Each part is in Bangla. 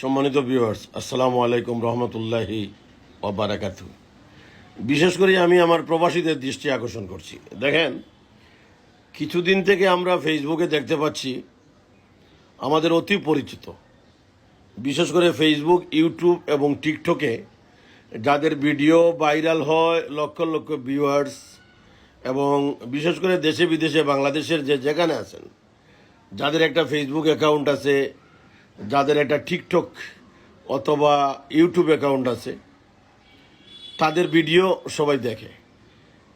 সম্মানিত ভিউয়ার্স আসসালামু আলাইকুম রহমতুল্লাহি ওবারাকাত বিশেষ করে আমি আমার প্রবাসীদের দৃষ্টি আকর্ষণ করছি। দেখেন, কিছুদিন থেকে আমরা ফেসবুকে দেখতে পাচ্ছি, আমাদের অতি পরিচিত। বিশেষ করে ফেসবুক ইউটিউব এবং টিকটকে যাদের ভিডিও ভাইরাল হয় লক্ষ লক্ষ ভিউয়ার্স এবং বিশেষ করে দেশে বিদেশে বাংলাদেশের যে যেখানে আছেন, যাদের একটা ফেসবুক অ্যাকাউন্ট আছে যাদের একটা টিকটক অথবা ইউটিউব অ্যাকাউন্ট আছে, তাদের ভিডিও সবাই দেখে।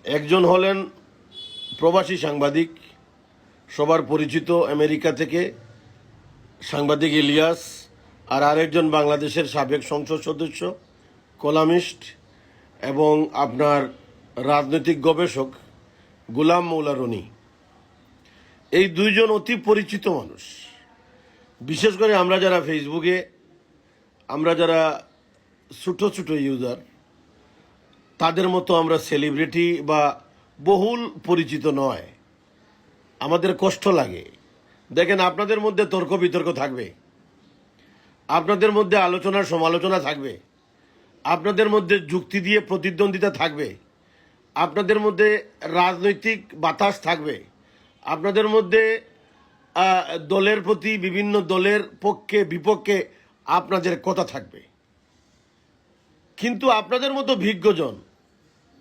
একজন হলেন প্রবাসী সাংবাদিক, সবার পরিচিত আমেরিকা থেকে সাংবাদিক ইলিয়াস, আর আরেকজন বাংলাদেশের সাবেক সংসদ সদস্য, কলামিস্ট, এবং আপনার রাজনৈতিক গবেষক গুলাম মৌলা রনি। এই দুইজন অতি পরিচিত মানুষ। বিশেষ করে আমরা যারা ফেসবুকে আমরা যারা ছোটো ছোটো ইউজার তাদের মতো আমরা সেলিব্রিটি বা বহুল পরিচিত নয়। আমাদের কষ্ট লাগে। দেখেন, আপনাদের মধ্যে তর্ক বিতর্ক থাকবে। আপনাদের মধ্যে আলোচনা, সমালোচনা থাকবে। আপনাদের মধ্যে যুক্তি দিয়ে প্রতিদ্বন্দ্বিতা থাকবে। আপনাদের মধ্যে রাজনৈতিক বাতাস থাকবে। আপনাদের মধ্যে দলের প্রতি বিভিন্ন দলের পক্ষে, বিপক্ষে আপনাদের কথা থাকবে। কিন্তু আপনাদের মতো ভিজ্ঞজন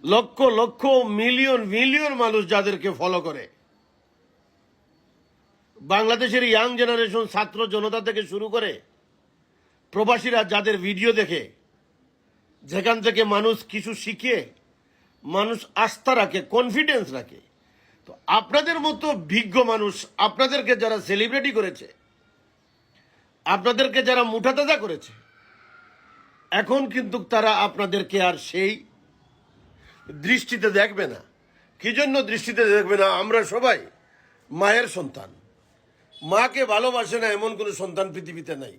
লক্ষ লক্ষ, মিলিয়ন মিলিয়ন মানুষ যাদেরকে ফলো করে, বাংলাদেশের ইয়াং জেনারেশন ছাত্র জনতা থেকে শুরু করে প্রবাসীরা যাদের ভিডিও দেখে, যেখান থেকে মানুষ কিছু শিখে, মানুষ আস্থা রাখে কনফিডেন্স রাখে তো আপনাদের মতো বিজ্ঞ মানুষ আপনাদেরকে যারা সেলিব্রিটি করেছে, আপনাদেরকে যারা মুঠাতাজা করেছে, এখন কিন্তু তারা আপনাদেরকে আর সেই দৃষ্টিতে দেখবে না। কি জন্য দৃষ্টিতে দেখবে না? আমরা সবাই মায়ের সন্তান। মাকে ভালোবাসে না এমন কোনো সন্তান পৃথিবীতে নাই।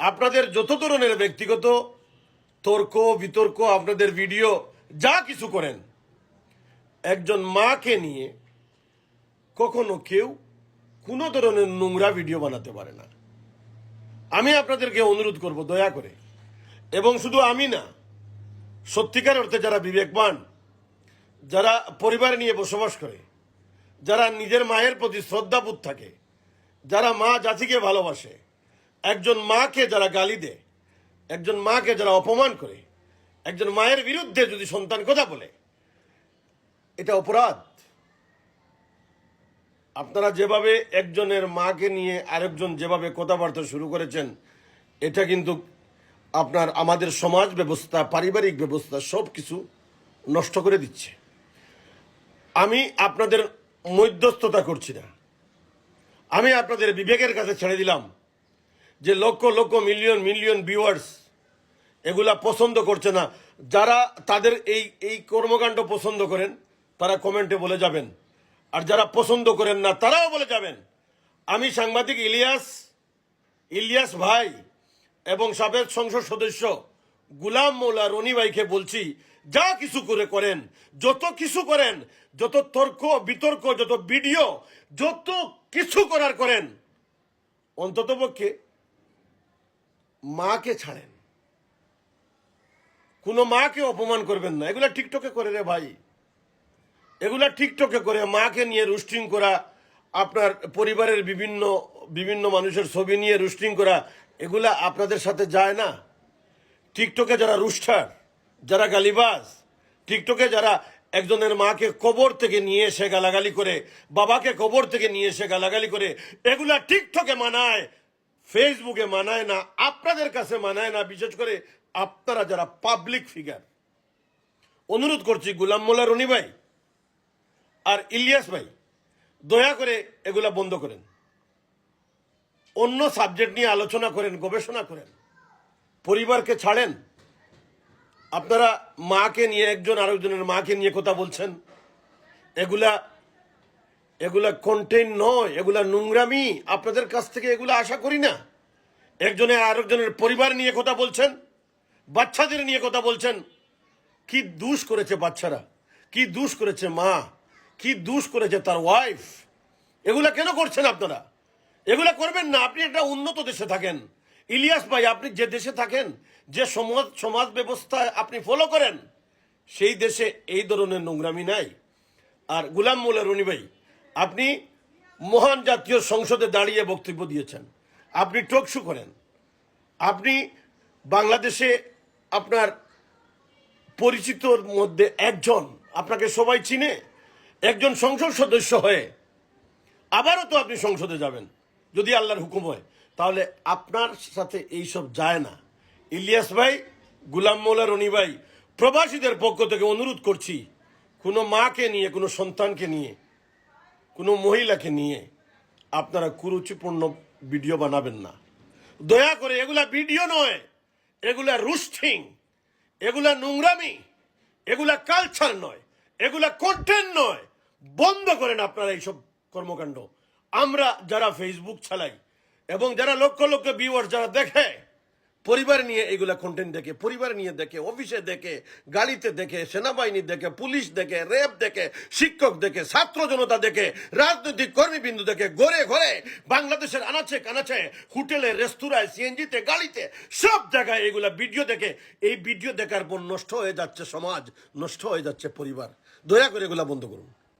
আপনাদের যত ধরনের ব্যক্তিগত তর্ক, বিতর্ক, আপনাদের ভিডিও যা কিছু করেন একজন মাকে নিয়ে কখনো কেউ কোনো ধরনের নোংরা ভিডিও বানাতে পারে না। আমি আপনাদেরকে অনুরোধ করব, দয়া করে। এবং শুধু আমি না, সত্যিকার অর্থে যারা বিবেকবান, যারা পরিবার নিয়ে বসবাস করে, যারা নিজের মায়ের প্রতি শ্রদ্ধাবোধ থাকে, যারা মা জাতিকে ভালোবাসে, একজন মাকে যারা গালি দেয়, একজন মাকে যারা অপমান করে, একজন মায়ের বিরুদ্ধে যদি সন্তান কথা বলে এটা অপরাধ। আপনারা যেভাবে একজনের মাকে নিয়ে আরেকজন যেভাবে কথাবার্তা শুরু করেছেন, এটা কিন্তু আপনার আমাদের সমাজ ব্যবস্থা, পারিবারিক ব্যবস্থা সব কিছু নষ্ট করে দিচ্ছে। আমি আপনাদের মধ্যস্থতা করছি না। আমি আপনাদের বিবেকের কাছে ছেড়ে দিলাম যে lakh lakh million million viewers এগুলা পছন্দ করছে না। যারা তাদের এই এই কর্মকাণ্ড পছন্দ করেন তারা কমেন্টে বলে যাবেন। আর যারা পছন্দ করেন না, তারাও বলে যাবেন। আমি সাংবাদিক ইলিয়াস ইলিয়াস ভাই এবং সাবেক সংসদ সদস্য গুলাম মৌলা রনি ভাইকে বলছি, যা কিছু করে করেন, যত কিছু করেন, যত তর্ক, বিতর্ক, যত ভিডিও, যত কিছু করার করেন, অন্ততপক্ষে মাকে ছাড়েন। কোনো মাকে অপমান করবেন না। এগুলা টিকটকে করে রে ভাই। এগুলা টিকটকে করে মাকে নিয়ে রুস্টিং করা, আপনার পরিবারের বিভিন্ন বিভিন্ন মানুষের ছবি নিয়ে রুস্টিং করা, এগুলা আপনাদের সাথে যায় না। টিকটকে যারা রুস্টার, যারা গালিবাজ, টিকটকে যারা একজনের মাকে কবর থেকে নিয়ে এসে গালাগালি করে, বাবাকে কবর থেকে নিয়ে এসে গালাগালি করে, এগুলা টিকটকে মানায়, ফেসবুকে মানায় না, আপনাদের কাছে মানায় না, বিশেষ করে আপনারা যারা পাবলিক ফিগার অনুরোধ করছি, গুলাম মোল্লা রনি ভাই আর ইলিয়াস ভাই, দয়া করে এগুলা বন্ধ করেন। অন্য সাবজেক্ট নিয়ে আলোচনা করেন, গবেষণা করেন। পরিবারকে ছাড়েন। আপনারা মাকে নিয়ে, একজন আরেকজনের মাকে নিয়ে কথা বলছেন। এগুলা এগুলা কন্টেন্ট নয়, এগুলা নোংরামি। আপনাদের কাছ থেকে এগুলা আশা করি না। একজনে আরেকজনের পরিবার নিয়ে কথা বলছেন, বাচ্চাদের নিয়ে কথা বলছেন। কি দুষ করেছে বাচ্চারা? কি দুষ করেছে মা? কি দুষ করেছে তার ওয়াইফ এগুলা কেন করছেন আপনারা? এগুলা করবেন না, আপনি একটা উন্নত দেশে থাকেন। ইলিয়াস ভাই, আপনি যে দেশে থাকেন, যে সমাজ সমাজ ব্যবস্থা আপনি ফলো করেন, সেই দেশে এই ধরনের নোংরামি নাই। আর গুলাম মোল্লা রনি ভাই, আপনি মহান জাতীয় সংসদে দাঁড়িয়ে বক্তব্য দিয়েছেন। আপনি টকশু করেন। আপনি বাংলাদেশে আপনার পরিচিতর মধ্যে একজন, আপনাকে সবাই চিনে। একজন সংসদ সদস্য হয়ে আবারও তো আপনি সংসদে যাবেন, যদি আল্লাহর হুকুম হয়। তাহলে আপনার সাথে এইসব যায় না। ইলিয়াস ভাই, গুলাম মোল্লা রনি ভাই, প্রবাসীদের পক্ষ থেকে অনুরোধ করছি, কোনো মাকে নিয়ে, কোনো সন্তানকে নিয়ে, কোনো মহিলাকে নিয়ে আপনারা কুরুচিপূর্ণ ভিডিও বানাবেন না। দয়া করে এগুলা ভিডিও নয়, এগুলা রুস্টিং, এগুলা নোংরামি, এগুলা কালচার নয়, এগুলা কন্টেন্ট নয়। বন্ধ করেন আপনারা এইসব কর্মকাণ্ড। আমরা যারা ফেসবুক চালাই এবং যারা লক্ষ লক্ষ ভিউয়ার যারা দেখে, পরিবার নিয়ে এগুলা কন্টেন্ট দেখে, পরিবার নিয়ে দেখে অফিসে দেখে, গাড়িতে দেখে, সেনাবাহিনী দেখে, পুলিশ দেখে র্যাব দেখে, শিক্ষক দেখে, ছাত্র জনতা দেখে, রাজনৈতিক কর্মীবিন্দু দেখে, ঘরে ঘরে, বাংলাদেশের আনাচে কানাচে, হোটেলে, রেস্তোরাঁয় সিএনজিতে গাড়িতে, সব জায়গায় এগুলা ভিডিও দেখে, এই ভিডিও দেখার পর নষ্ট হয়ে যাচ্ছে সমাজ, নষ্ট হয়ে যাচ্ছে পরিবার। দয়া করে এগুলা বন্ধ করুন।